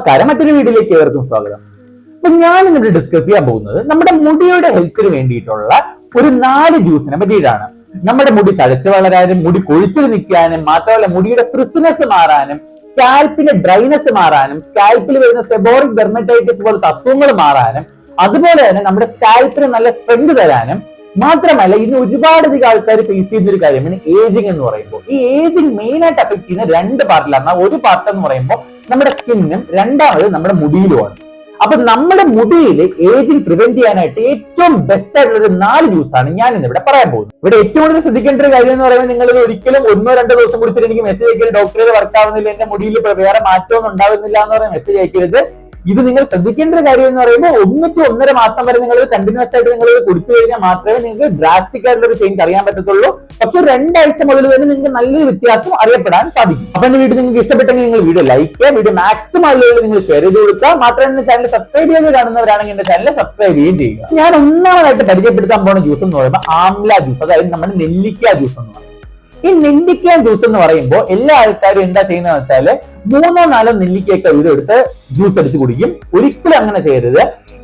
നമസ്കാരം. മറ്റൊരു വീഡിയോയിലേക്ക് ഏവർക്കും സ്വാഗതം. അപ്പൊ ഞാൻ ഇന്നിവിടെ ഡിസ്കസ് ചെയ്യാൻ പോകുന്നത് നമ്മുടെ മുടിയുടെ ഹെൽത്തിന് വേണ്ടിയിട്ടുള്ള ഒരു നാല് ജ്യൂസിനെ പറ്റിയിട്ടാണ്. നമ്മുടെ മുടി തഴച്ചു വളരാനും മുടി കൊഴിച്ചിൽ നിൽക്കാനും മാത്രമല്ല മുടിയുടെ ക്രിസ്നസ് മാറാനും സ്കാൽപ്പിന്റെ ഡ്രൈനസ് മാറാനും സ്കാൽപ്പിൽ വരുന്ന സെബോറിക് ഡെർമറ്റൈറ്റിസ് പോലത്തെ അസുഖങ്ങൾ മാറാനും അതുപോലെ തന്നെ നമ്മുടെ സ്കാൽപ്പിന് നല്ല സ്ട്രെങ്ത് തരാനും മാത്രമല്ല ഇന്ന് ഒരുപാട് അധികം ആൾക്കാർ ഫേസ് ചെയ്യുന്ന ഒരു കാര്യമാണ് ഏജിങ് എന്ന് പറയുമ്പോൾ. ഈ ഏജിങ് മെയിൻ ആയിട്ട് അഫക്ട് ചെയ്യുന്ന രണ്ട് പാർട്ടിലാണ് ഒരു പാർട്ട് എന്ന് പറയുമ്പോൾ നമ്മുടെ സ്കിന്നും രണ്ടാമത് നമ്മുടെ മുടിയിലുമാണ്. അപ്പൊ നമ്മുടെ മുടിയിൽ ഏജിങ് പ്രിവെന്റ് ചെയ്യാനായിട്ട് ഏറ്റവും ബെസ്റ്റ് ആയിട്ടുള്ള ഒരു നാല് ജ്യൂസ് ആണ് ഞാൻ ഇന്ന് ഇവിടെ പറയാൻ പോകുന്നത്. ഇവിടെ ഏറ്റവും കൂടുതൽ ശ്രദ്ധിക്കേണ്ട ഒരു കാര്യം എന്ന് പറയുന്നത് നിങ്ങൾ ഒരിക്കലും ഒന്നോ രണ്ടോ ദിവസം കുടിച്ചിട്ട് എനിക്ക് മെസ്സേജ് അയക്കരുത്. ഡോക്ടറെ വർക്ക് ആവുന്നില്ല എന്റെ മുടിയിൽ വേറെ മാറ്റമൊന്നും ഉണ്ടാവുന്നില്ല എന്ന് പറയുന്ന മെസ്സേജ് അയക്കരുത്. ഇത് നിങ്ങൾ ശ്രദ്ധിക്കേണ്ട ഒരു കാര്യം എന്ന് പറയുമ്പോൾ ഒന്ന് ടു ഒന്നര മാസം വരെ നിങ്ങൾ കണ്ടിന്യൂസ് ആയിട്ട് നിങ്ങൾ കുടിച്ചു കഴിഞ്ഞാൽ മാത്രമേ നിങ്ങൾക്ക് ഡ്രാസ്റ്റിക് ആയിട്ടുള്ള ഒരു ചേഞ്ച് അറിയാൻ പറ്റത്തുള്ളൂ. പക്ഷെ രണ്ടാഴ്ച മുതൽ തന്നെ നിങ്ങൾക്ക് നല്ലൊരു വ്യത്യാസം അറിയപ്പെടാൻ സാധിക്കും. അപ്പൊ എന്റെ വീഡിയോ നിങ്ങൾക്ക് ഇഷ്ടപ്പെട്ടെങ്കിൽ നിങ്ങൾ വീഡിയോ ലൈക്ക് ചെയ്യുക വീഡിയോ മാക്സിമം ആളുകൾ നിങ്ങൾ ഷെയർ ചെയ്ത് കൊടുക്കുക. മാത്രമല്ല ചാനൽ സബ്സ്ക്രൈബ് ചെയ്ത് കാണുന്നവരാണെങ്കിൽ എന്റെ ചാനൽ സബ്സ്ക്രൈബ് ചെയ്യുകയും ചെയ്യുക. ഞാൻ ഒന്നാമതായിട്ട് പരിചയപ്പെടുത്താൻ പോകുന്ന ജ്യൂസ് എന്ന് പറയുമ്പോൾ ആംല ജ്യൂസ് അതായത് നമ്മുടെ നെല്ലിക്ക ജ്യൂസ് എന്ന് പറയും ഈ നെല്ലിക്ക ജ്യൂസ് എന്ന് പറയുമ്പോൾ എല്ലാ ആൾക്കാരും എന്താ ചെയ്യുന്നത് വെച്ചാൽ മൂന്നോ നാലോ നെല്ലിക്കയൊക്കെ ഇതെടുത്ത് ജ്യൂസ് അടിച്ച് കുടിക്കും. ഒരിക്കലും അങ്ങനെ ചെയ്യരുത്.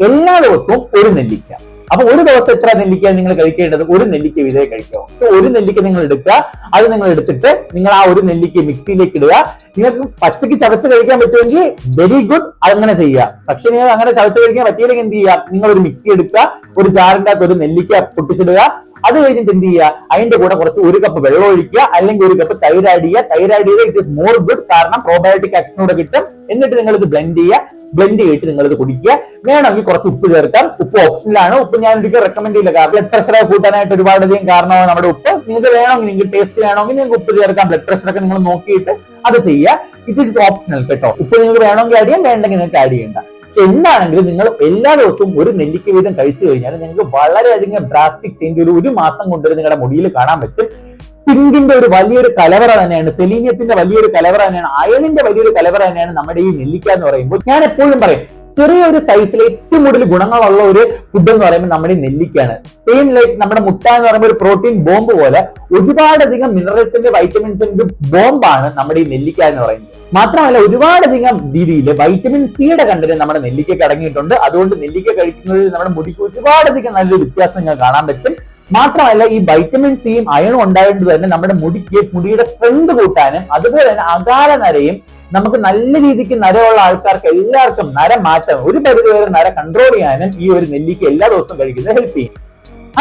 എല്ലാ ദിവസവും ഒരു നെല്ലിക്ക. അപ്പൊ ഒരു ദിവസം എത്ര നെല്ലിക്ക നിങ്ങൾ കഴിക്കേണ്ടത്? ഒരു നെല്ലിക്ക വീതമേ കഴിക്കാവൂ ഒരു നെല്ലിക്ക നിങ്ങൾ എടുക്കുക. അത് നിങ്ങൾ എടുത്തിട്ട് നിങ്ങൾ ആ ഒരു നെല്ലിക്ക മിക്സിയിലേക്ക് ഇടുക. നിങ്ങൾക്ക് പച്ചക്ക് ചവച്ച് കഴിക്കാൻ പറ്റുമെങ്കിൽ വെരി ഗുഡ് അങ്ങനെ ചെയ്യുക. പക്ഷെ നിങ്ങൾ അങ്ങനെ ചവച്ച് കഴിക്കാൻ പറ്റിയില്ലെങ്കിൽ എന്ത് ചെയ്യുക? നിങ്ങൾ ഒരു മിക്സി എടുക്കുക. ഒരു ജാറിന്റെ അകത്ത് ഒരു നെല്ലിക്ക പൊട്ടിച്ചിടുക. അത് കഴിഞ്ഞിട്ട് എന്ത് ചെയ്യുക? അതിന്റെ കൂടെ കുറച്ച് ഒരു കപ്പ് വെള്ളം ഒഴിക്കുക അല്ലെങ്കിൽ ഒരു കപ്പ് തൈര് ആഡ് ചെയ്യുക. തൈര് ചെയ്ത് ഇറ്റ് ഇസ് മോർ ഗുഡ് കാരണം പ്രോബയോട്ടിക് ആക്ഷൻ കൂടെ കിട്ടും. എന്നിട്ട് നിങ്ങൾ ഇത് ബ്ലെൻഡ് ചെയ്യുക. ബ്ലെൻഡ് ചെയ്തിട്ട് നിങ്ങൾ ഇത് കുടിക്കുക. വേണമെങ്കിൽ കുറച്ച് ഉപ്പ് ചേർക്കാം. ഉപ്പ് ഓപ്ഷനിലാണ് ഉപ്പ് ഞാൻ ഒരിക്കലും റെക്കമെൻഡ് ചെയ്യില്ല. കാരണം ബ്ലഡ് പ്രഷർ കൂട്ടാനായിട്ട് ഒരുപാടധികം കാരണമാണ് നമ്മുടെ ഉപ്പ്. നിങ്ങൾക്ക് വേണമെങ്കിൽ നിങ്ങൾക്ക് ടേസ്റ്റ് വേണമെങ്കിൽ നിങ്ങൾക്ക് ഉപ്പ് ചേർക്കാം. ബ്ലഡ് പ്രഷർ ഒക്കെ നിങ്ങൾ നോക്കിയിട്ട് അത് ചെയ്യുക. ഇത് ഇറ്റ്സ് ഓപ്ഷണൽ കേട്ടോ. ഉപ്പ് നിങ്ങൾക്ക് വേണമെങ്കിൽ ആഡ് ചെയ്യാം. വേണ്ടെങ്കിൽ നിങ്ങൾക്ക് ആഡ് ചെയ്യണ്ട. എന്താണെങ്കിലും നിങ്ങൾ എല്ലാ ദിവസവും ഒരു നെല്ലിക്ക വീതം കഴിച്ചു കഴിഞ്ഞാൽ നിങ്ങൾക്ക് വളരെയധികം ഡ്രാസ്റ്റിക് ചേഞ്ച് ഒരു ഒരു മാസം കൊണ്ട് നിങ്ങളുടെ മുടിയിൽ കാണാൻ പറ്റും. സിങ്കിന്റെ ഒരു വലിയൊരു കലവറ തന്നെയാണ് സെലീനിയത്തിന്റെ വലിയൊരു കലവറ തന്നെയാണ് അയണിന്റെ വലിയൊരു കലവറ തന്നെയാണ് നമ്മുടെ ഈ നെല്ലിക്ക എന്ന് പറയുമ്പോൾ ഞാൻ എപ്പോഴും പറയും ചെറിയൊരു സൈസിൽ ഏറ്റവും കൂടുതൽ ഗുണങ്ങളുള്ള ഒരു ഫുഡ് എന്ന് പറയുമ്പോൾ നമ്മുടെ നെല്ലിക്കയാണ്. സെയിം ലൈക്ക് നമ്മുടെ മുട്ട എന്ന് പറയുമ്പോൾ ഒരു പ്രോട്ടീൻ ബോംബ് പോലെ ഒരുപാടധികം മിനറൽസിന്റെ വൈറ്റമിൻസിന്റെ ബോംബാണ് നമ്മുടെ ഈ നെല്ലിക്ക എന്ന് പറയുന്നത്. മാത്രമല്ല ഒരുപാടധികം രീതിയിൽ വൈറ്റമിൻ സിയുടെ കണ്ടന്റ് നമ്മുടെ നെല്ലിക്ക അടങ്ങിയിട്ടുണ്ട്. അതുകൊണ്ട് നെല്ലിക്ക കഴിക്കുന്നതിൽ നമ്മുടെ മുടിക്ക് ഒരുപാടധികം നല്ലൊരു വ്യത്യാസം കാണാൻ പറ്റും. മാത്രമല്ല ഈ വൈറ്റമിൻ സിയും അയണും ഉണ്ടായതുകൊണ്ട് തന്നെ നമ്മുടെ മുടിക്ക് മുടിയുടെ സ്ട്രെങ്ത് കൂട്ടാനും അതുപോലെ തന്നെ അകാല നരയും നമുക്ക് നല്ല രീതിക്ക് നരമുള്ള ആൾക്കാർക്ക് എല്ലാവർക്കും നര മാറ്റാൻ ഒരു പരിധി വരെ നര കൺട്രോൾ ചെയ്യാനും ഈ ഒരു നെല്ലിക്ക് എല്ലാ ദിവസവും കഴിക്കുന്നത് ഹെൽപ്പ് ചെയ്യും.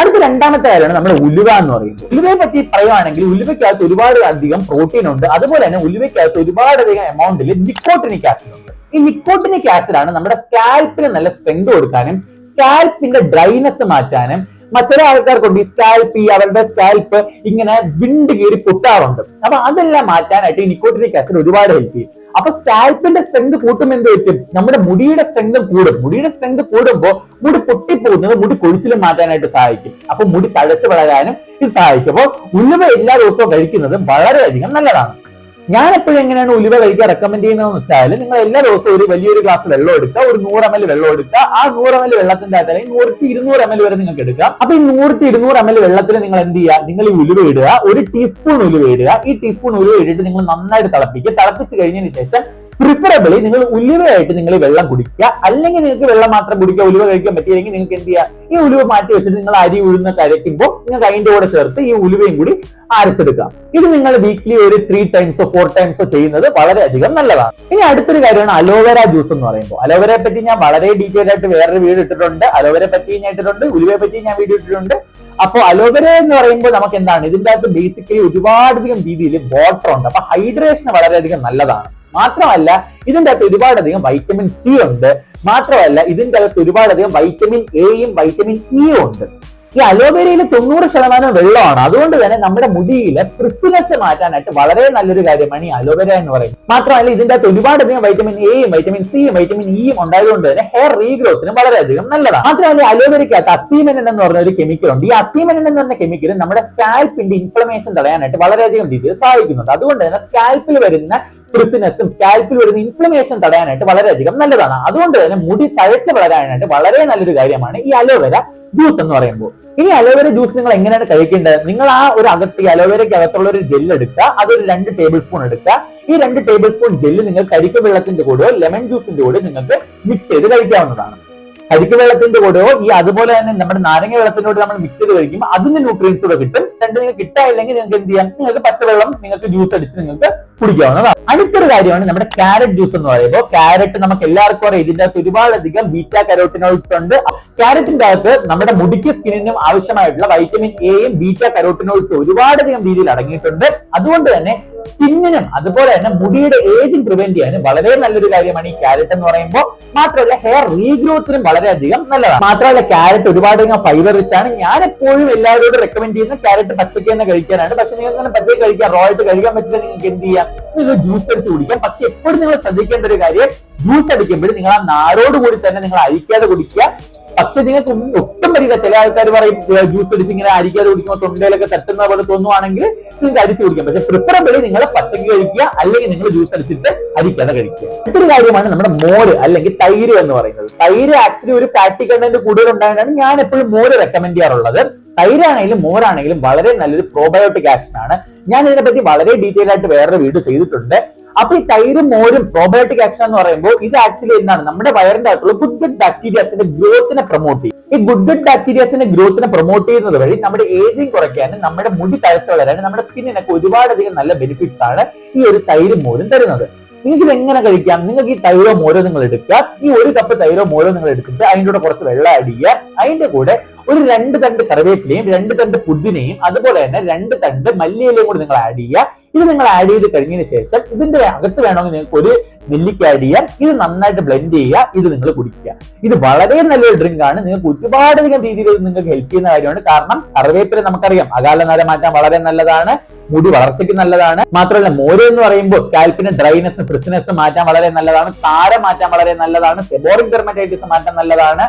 അടുത്ത രണ്ടാമത്തെ കാര്യമാണ് നമ്മുടെ ഉലുവ എന്ന് പറയുന്നത്. ഉലുവയെ പറ്റി പറയുവാണെങ്കിൽ ഉലുവയ്ക്കകത്ത് ഒരുപാട് അധികം പ്രോട്ടീൻ ഉണ്ട്. അതുപോലെ തന്നെ ഉലുവയ്ക്കകത്ത് ഒരുപാട് അധികം എമൗണ്ടിൽ നിക്കോട്ടിനിക് ആസിഡ് ഉണ്ട്. ഈ നിക്കോട്ടിനിക് ആസിഡ് ആണ് നമ്മുടെ സ്കാൽപ്പിന് നല്ല സ്ട്രെങ്ത് കൊടുക്കാനും സ്കാൽപ്പിന്റെ ഡ്രൈനെസ് മാറ്റാനും ചില ആൾക്കാർക്കുണ്ട് ഈ സ്കാൽപ്പ് ഈ അവരുടെ സ്കാൽപ്പ് ഇങ്ങനെ വിണ്ട് കീറി പൊട്ടാറുണ്ട്. അപ്പൊ അതെല്ലാം മാറ്റാനായിട്ട് ഈ നിക്കോട്ടിനിക് ആസിഡ് ഒരുപാട് ഹെൽപ്പ് ചെയ്യും. അപ്പൊ സ്കാൽപ്പിന്റെ സ്ട്രെങ്ത് കൂട്ടും എന്ത് പറ്റും? നമ്മുടെ മുടിയുടെ സ്ട്രെങ്ത് കൂടും. മുടിയുടെ സ്ട്രെങ്ത് കൂടുമ്പോൾ മുടി പൊട്ടിപ്പോകുന്നത് മുടി കൊഴിച്ചിലും മാറ്റാനായിട്ട് സഹായിക്കും. അപ്പൊ മുടി തഴച്ചു വളരാനും ഇത് സഹായിക്കും. അപ്പോൾ ഉലുവ എല്ലാ ദിവസവും കഴിക്കുന്നത് വളരെയധികം നല്ലതാണ്. ഞാൻ എപ്പോഴും എങ്ങനെയാണ് ഉലുവ കഴിക്കാൻ റെക്കമെൻഡ് ചെയ്യുന്നതെന്ന് വെച്ചാൽ നിങ്ങൾ എല്ലാ ദിവസവും ഒരു വലിയൊരു ഗ്ലാസ് വെള്ളം എടുക്കുക ഒരു നൂറ് എം എൽ വെള്ളം എടുക്കുക. ആ നൂറ് എം എൽ വെള്ളത്തിന്റെ അകത്ത് അല്ലെങ്കിൽ നൂറ്റി ഇരുന്നൂറ് എം എൽ വരെ നിങ്ങൾക്ക് എടുക്കാം. അപ്പൊ ഈ നൂറ്റി ഇരുന്നൂറ് എം എൽ വെള്ളത്തിൽ നിങ്ങൾ എന്ത് ചെയ്യുക? നിങ്ങൾ ഈ ഉലുവ ഇടുക. ഒരു ടീസ്പൂൺ ഉലുവ ഇടുക. ഈ ടീസ്പൂൺ ഉലുവ ഇട്ടിട്ട് നിങ്ങൾ നന്നായിട്ട് തിളപ്പിക്കുക. തിളപ്പിച്ച് കഴിഞ്ഞതിന് ശേഷം പ്രിഫറബിളി നിങ്ങൾ ഉലുവയായിട്ട് നിങ്ങൾ വെള്ളം കുടിക്കുക. അല്ലെങ്കിൽ നിങ്ങൾക്ക് വെള്ളം മാത്രം കുടിക്കുക ഉലുവ കഴിക്കാൻ പറ്റിയില്ലെങ്കിൽ നിങ്ങൾക്ക് എന്ത് ചെയ്യുക ഈ ഉലുവ മാറ്റി വെച്ചിട്ട് നിങ്ങൾ അരി ഉഴുന്ന കരയ്ക്കുമ്പോൾ നിങ്ങൾക്ക് അതിന്റെ കൂടെ ചേർത്ത് ഈ ഉലുവയും കൂടി അരച്ചെടുക്കാം. ഇത് നിങ്ങൾ വീക്ക്ലി ഒരു ത്രീ ടൈംസോ ഫോർ ടൈംസോ ചെയ്യുന്നത് വളരെയധികം നല്ലതാണ്. ഇനി അടുത്തൊരു കാര്യമാണ് അലോവേര ജ്യൂസ് എന്ന് പറയുമ്പോൾ. അലോവേരയെ പറ്റി ഞാൻ വളരെ ഡീറ്റെയിൽ ആയിട്ട് വേറൊരു വീഡിയോ ഇട്ടിട്ടുണ്ട്. അലോവേരയെ പറ്റി ഞാൻ ഇട്ടിട്ടുണ്ട് ഉലുവയെ പറ്റി ഞാൻ വീഡിയോ ഇട്ടിട്ടുണ്ട്. അപ്പോൾ അലോവേര എന്ന് പറയുമ്പോൾ നമുക്ക് എന്താണ്? ഇതിന്റെ അകത്ത് ബേസിക്കലി ഒരുപാടധികം രീതിയിൽ വാട്ടർ ഉണ്ട്. അപ്പൊ ഹൈഡ്രേഷൻ വളരെയധികം നല്ലതാണ്. മാത്രമല്ല ഇതിന്റെ അകത്ത് ഒരുപാടധികം വൈറ്റമിൻ സി ഉണ്ട്. മാത്രമല്ല ഇതിന്റെ അകത്ത് ഒരുപാടധികം വൈറ്റമിൻ എയും വൈറ്റമിൻ ഇയും ഉണ്ട്. ഈ അലോവേരയിൽ തൊണ്ണൂറ് ശതമാനം വെള്ളമാണ്. അതുകൊണ്ട് തന്നെ നമ്മുടെ മുടിയിലെ ക്രിസ്തുനസ് മാറ്റാനായിട്ട് വളരെ നല്ലൊരു കാര്യമാണ് ഈ അലോവേര എന്ന് പറയുന്നത്. മാത്രമല്ല ഇതിന്റെ അകത്ത് ഒരുപാടധികം വൈറ്റമിൻ എയും വൈറ്റമിൻ സിയും വൈറ്റമിൻ ഇയും ഉണ്ടായതുകൊണ്ട് തന്നെ ഹെയർ റീഗ്രോത്തിന് വളരെയധികം നല്ലതാണ്. മാത്രമല്ല അലോവേരയ്ക്കകത്ത് അസ്തീമനൻ എന്ന് പറഞ്ഞ ഒരു കെമിക്കൽ ഉണ്ട്. ഈ അസ്തീമനൻ എന്ന് പറഞ്ഞ കെമിക്കൽ നമ്മുടെ സ്കാൽപ്പിന്റെ ഇൻഫ്ലമേഷൻ തടയാനായിട്ട് വളരെയധികം രീതിയിൽ സഹായിക്കുന്നുണ്ട്. അതുകൊണ്ട് തന്നെ സ്കാൽപ്പിൽ വരുന്ന ക്രിസിനസും സ്കാൽപ്പിൽ വരുന്ന ഇൻഫ്ലമേഷൻ തടയാനായിട്ട് വളരെയധികം നല്ലതാണ്. അതുകൊണ്ട് തന്നെ മുടി തഴച്ച് വളരാനായിട്ട് വളരെ നല്ലൊരു കാര്യമാണ് ഈ അലോവേര ജ്യൂസ് എന്ന് പറയുമ്പോൾ. ഇനി അലോവേര ജ്യൂസ് നിങ്ങൾ എങ്ങനെയാണ് കഴിക്കേണ്ടത്? നിങ്ങൾ ആ ഒരു അകത്ത് ഈ അലോവേരയ്ക്ക് അകത്തുള്ള ഒരു ജെല്ല് എടുക്കുക. അതൊരു രണ്ട് ടേബിൾ സ്പൂൺ എടുക്കുക. ഈ രണ്ട് ടേബിൾ സ്പൂൺ ജെല്ല് നിങ്ങൾ കരിക്ക് വെള്ളത്തിന്റെ കൂടെയോ ലെമൺ ജ്യൂസിന്റെ കൂടെ നിങ്ങൾക്ക് മിക്സ് ചെയ്ത് കഴിക്കാവുന്നതാണ്. കരിക്ക് വെള്ളത്തിന്റെ കൂടെയോ ഈ അതുപോലെ തന്നെ നമ്മുടെ നാരങ്ങ വെള്ളത്തിന്റെ കൂടെ നമ്മൾ മിക്സ് ചെയ്ത് കഴിക്കുമ്പോൾ അതിന്റെ ന്യൂട്രിയൻസ് കൂടെ കിട്ടും. രണ്ട് നിങ്ങൾക്ക് കിട്ടായില്ലെങ്കിൽ നിങ്ങൾക്ക് എന്ത് ചെയ്യാം? നിങ്ങൾക്ക് പച്ചവെള്ളം നിങ്ങൾക്ക് ജ്യൂസ് അടിച്ച് നിങ്ങൾക്ക് കുടിക്കാവുന്നതാണ് അടുത്തൊരു കാര്യമാണ് നമ്മുടെ കാരറ്റ് ജ്യൂസ് എന്ന് പറയുമ്പോൾ കാരറ്റ് നമുക്ക് എല്ലാവർക്കും അറിയാം. ഇതിന്റെ അകത്ത് ഒരുപാടധികം ബീറ്റ കരോട്ടിനോയിഡ്സ് ഉണ്ട്. ക്യാരറ്റിന്റെ അകത്ത് നമ്മുടെ മുടിക്ക് സ്കിന്നിനും ആവശ്യമായിട്ടുള്ള വൈറ്റമിൻ എയും ബീറ്റാ കരോട്ടിനോയിഡ്സ് ഒരുപാടധികം രീതിയിൽ അടങ്ങിയിട്ടുണ്ട്. അതുകൊണ്ട് തന്നെ സ്കിന്നിനും അതുപോലെ തന്നെ മുടിയുടെ ഏജിങ് പ്രിവെന്റ് ചെയ്യാനും വളരെ നല്ലൊരു കാര്യമാണ് ഈ കാരറ്റ് എന്ന് പറയുമ്പോൾ. മാത്രമല്ല ഹെയർ റീഗ്രോത്തിനും വളരെയധികം നല്ലതാണ്. മാത്രമല്ല കാരറ്റ് ഒരുപാടധികം ഫൈബർ റിച്ച് ആണ്. ഞാൻ എപ്പോഴും എല്ലാവരോടും റെക്കമെൻഡ് ചെയ്യുന്ന കാരറ്റ് പച്ചയ്ക്ക് തന്നെ കഴിക്കാനാണ്. പക്ഷെ നിങ്ങൾക്ക് അങ്ങനെ പച്ചയ്ക്ക് കഴിക്കാൻ റോ ആയിട്ട് കഴിക്കാൻ പറ്റില്ല നിങ്ങൾക്ക് എന്ത് ചെയ്യാം? നിങ്ങൾക്ക് ജ്യൂസ് അടിച്ച് കുടിക്കാം. പക്ഷെ എപ്പോഴും നിങ്ങൾ ശ്രദ്ധിക്കേണ്ട ഒരു കാര്യം ജ്യൂസ് അടിക്കുമ്പോൾ നിങ്ങൾ ആ നാരോട് കൂടി തന്നെ നിങ്ങൾ അരിക്കാതെ കുടിക്കുക. പക്ഷെ നിങ്ങൾക്ക് ഒട്ടും വരില്ല ചില ആൾക്കാർ പറയും ജ്യൂസ് അടിച്ച് ഇങ്ങനെ അരിക്കാതെ കുടിക്കുമ്പോൾ തൊണ്ടയിലൊക്കെ തട്ടുന്ന പോലെ തോന്നുവാണെങ്കിൽ നിങ്ങൾക്ക് അടിച്ചു കുടിക്കാം. പക്ഷെ പ്രിഫറബിളി നിങ്ങൾ പച്ചക്ക് കഴിക്കുക അല്ലെങ്കിൽ നിങ്ങൾ ജ്യൂസ് അടിച്ചിട്ട് അരിക്കാതെ കഴിക്കുക. മറ്റൊരു കാര്യമാണ് നമ്മുടെ മോര് അല്ലെങ്കിൽ തൈര് എന്ന് പറയുന്നത്. തൈര് ആക്ച്വലി ഒരു ഫാറ്റി കണ്ടന്റ് കൂടുതൽ ഉണ്ടായതാണ് ഞാൻ എപ്പോഴും മോര് റെക്കമെൻഡ് ചെയ്യാറുള്ളത്. തൈരാണെങ്കിലും മോരാണെങ്കിലും വളരെ നല്ലൊരു പ്രോബയോട്ടിക് ആക്ഷൻ ആണ്. ഞാൻ ഇതിനെപ്പറ്റി വളരെ ഡീറ്റെയിൽ ആയിട്ട് വേറൊരു വീഡിയോ ചെയ്തിട്ടുണ്ട്. അപ്പൊ ഈ തൈരും മോരും പ്രോബയോട്ടിക് ആക്ഷൻ എന്ന് പറയുമ്പോൾ ഇത് ആക്ച്വലി എന്താണ്? നമ്മുടെ വയറിന്റെ അകത്തുള്ള ഗുഡ് ഗുഡ് ബാക്ടീരിയാസിന്റെ ഗ്രോത്തിനെ പ്രൊമോട്ട് ചെയ്യും. ഈ ഗുഡ് ഗുഡ് ബാക്ടീരിയാസിന്റെ ഗ്രോത്തിനെ പ്രൊമോട്ട് ചെയ്യുന്നത് വഴി നമ്മുടെ ഏജിങ് കുറയ്ക്കാനും നമ്മുടെ മുടി തഴച്ചു വളരാനും നമ്മുടെ സ്കിന്നിനൊക്കെ ഒരുപാടധികം നല്ല ബെനിഫിറ്റ്സ് ആണ് ഈ ഒരു തൈരും മോരും തരുന്നത്. നിങ്ങൾക്ക് ഇത് എങ്ങനെ കഴിക്കാം? നിങ്ങൾക്ക് ഈ തൈരോ മോരോ നിങ്ങൾ എടുക്കുക. ഈ ഒരു കപ്പ് തൈരോ മോരോ നിങ്ങൾ എടുത്തിട്ട് അതിന്റെ കൂടെ കുറച്ച് വെള്ളം ആഡ് ചെയ്യുക. അതിന്റെ കൂടെ ഒരു രണ്ട് തണ്ട് കറിവേപ്പിലയും രണ്ട് തണ്ട് പുതിനയും അതുപോലെ തന്നെ രണ്ട് തണ്ട് മല്ലിയിലയും കൂടി നിങ്ങൾ ആഡ് ചെയ്യുക. ഇത് നിങ്ങൾ ആഡ് ചെയ്ത് കഴിഞ്ഞതിന് ശേഷം ഇതിന്റെ അകത്ത് വേണമെങ്കിൽ നിങ്ങൾക്ക് ഒരു നെല്ലിക്ക ആഡ് ചെയ്യാം. ഇത് നന്നായിട്ട് ബ്ലെൻഡ് ചെയ്യുക. ഇത് നിങ്ങൾ കുടിക്കുക. ഇത് വളരെ നല്ലൊരു ഡ്രിങ്ക് ആണ്. നിങ്ങൾക്ക് ഒരുപാടധികം രീതിയിൽ നിങ്ങൾക്ക് ഹെൽപ്പ് ചെയ്യുന്ന കാര്യമാണ്. കാരണം കറിവേപ്പില നമുക്കറിയാം. അകാല നര മാറ്റാൻ വളരെ നല്ലതാണ്. മുടി വളർച്ചയ്ക്ക് നല്ലതാണ്. മാത്രമല്ല മോര് എന്ന് പറയുമ്പോൾ സ്കാൽപ്പിന് ഡ്രൈനെസ് ഫ്രിസ്നെസ് മാറ്റാൻ വളരെ നല്ലതാണ്. താര മാറ്റാൻ വളരെ നല്ലതാണ്. സെബോറിക് ഡെർമറ്റൈറ്റിസ് മാറ്റാൻ നല്ലതാണ്.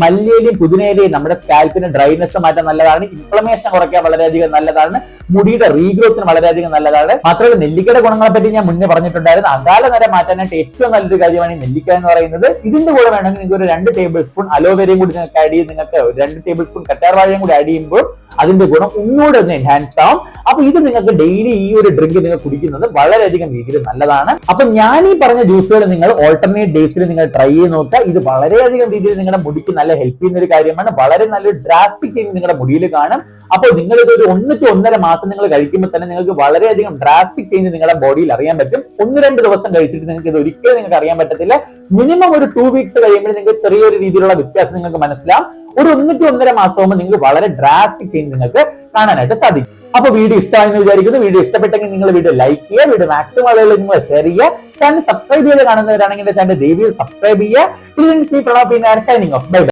മല്ലിയിലയും പുതിനയിലയും നമ്മുടെ സ്കാൽപ്പിന് ഡ്രൈനെസ് മാറ്റാൻ നല്ലതാണ്. ഇൻഫ്ലമേഷൻ കുറയ്ക്കാൻ വളരെയധികം നല്ലതാണ്. മുടിയുടെ റീഗ്രോത്തിന് വളരെയധികം നല്ലതാണ്. മാത്രമല്ല നെല്ലിക്കയുടെ ഗുണങ്ങളെ പറ്റി ഞാൻ മുന്നേ പറഞ്ഞിട്ടുണ്ടായിരുന്നു. അകാല നര മാറ്റാനായിട്ട് ഏറ്റവും നല്ലൊരു കാര്യമാണ് ഈ നെല്ലിക്ക എന്ന് പറയുന്നത്. ഇതിന്റെ കൂടെ വേണമെങ്കിൽ നിങ്ങൾക്ക് ഒരു രണ്ട് ടേബിൾ സ്പൂൺ അലോവേരയും കൂടി നിങ്ങൾക്ക് ആഡ് ചെയ്ത് നിങ്ങൾക്ക് രണ്ട് ടേബിൾ സ്പൂൺ കറ്റാർവാഴയും കൂടി ആഡ് ചെയ്യുമ്പോൾ അതിന്റെ ഗുണം ഒന്നുകൂടെ ഒന്ന് എൻഹാൻസ് ആവും. അപ്പൊ ഇത് നിങ്ങൾക്ക് ഡെയിലി ഈ ഒരു ഡ്രിങ്ക് നിങ്ങൾ കുടിക്കുന്നത് വളരെയധികം രീതിയിൽ നല്ലതാണ്. അപ്പൊ ഞാൻ ഈ പറഞ്ഞ ജ്യൂസുകൾ നിങ്ങൾ ഓൾട്ടർനേറ്റ് ഡേയ്സിൽ നിങ്ങൾ ട്രൈ ചെയ്ത് നോക്കുക. ഇത് വളരെയധികം രീതിയിൽ നിങ്ങളുടെ മുടിക്ക് നല്ല ഹെൽപ്പ് ചെയ്യുന്ന ഒരു കാര്യമാണ്. വളരെ നല്ലൊരു ഡ്രാസ്റ്റിക് ചേഞ്ച് നിങ്ങളുടെ മുടിയിൽ കാണും. അപ്പോൾ നിങ്ങൾ ഇതൊരു ഒന്ന് ടു ഒന്നര മാസം നിങ്ങൾ കഴിക്കുമ്പോൾ തന്നെ നിങ്ങൾക്ക് വളരെയധികം ഡ്രാസ്റ്റിക് ചേഞ്ച് നിങ്ങളുടെ ബോഡിയിൽ അറിയാൻ പറ്റും. ഒന്ന് രണ്ട് ദിവസം കഴിച്ചിട്ട് നിങ്ങൾക്ക് ഇത് ഒരിക്കലും നിങ്ങൾക്ക് അറിയാൻ പറ്റത്തില്ല. മിനിമം ഒരു ടു വീക്സ് കഴിയുമ്പോൾ നിങ്ങൾക്ക് ചെറിയൊരു രീതിയിലുള്ള വ്യത്യാസം നിങ്ങൾക്ക് മനസ്സിലാവും. ഒരു ഒന്ന് ടു ഒന്നര മാസമാകുമ്പോൾ നിങ്ങൾക്ക് വളരെ ഡ്രാസ്റ്റിക് ചേഞ്ച് നിങ്ങൾക്ക് കാണാനായിട്ട് സാധിക്കും. അപ്പൊ വീഡിയോ ഇഷ്ടമായെന്ന് വിചാരിക്കുന്നു. വീഡിയോ ഇഷ്ടപ്പെട്ടെങ്കിൽ നിങ്ങൾ വീഡിയോ ലൈക്ക് ചെയ്യുക. വീഡിയോ മാക്സിമം ആളുകളിൽ നിങ്ങൾ ഷെയർ ചെയ്യുക. ചാനൽ സബ്സ്ക്രൈബ് ചെയ്ത് കാണുന്നവരാണെങ്കിൽ ചാനൽ ദേവിയെ സബ്സ്ക്രൈബ് ചെയ്യുക. Signing off by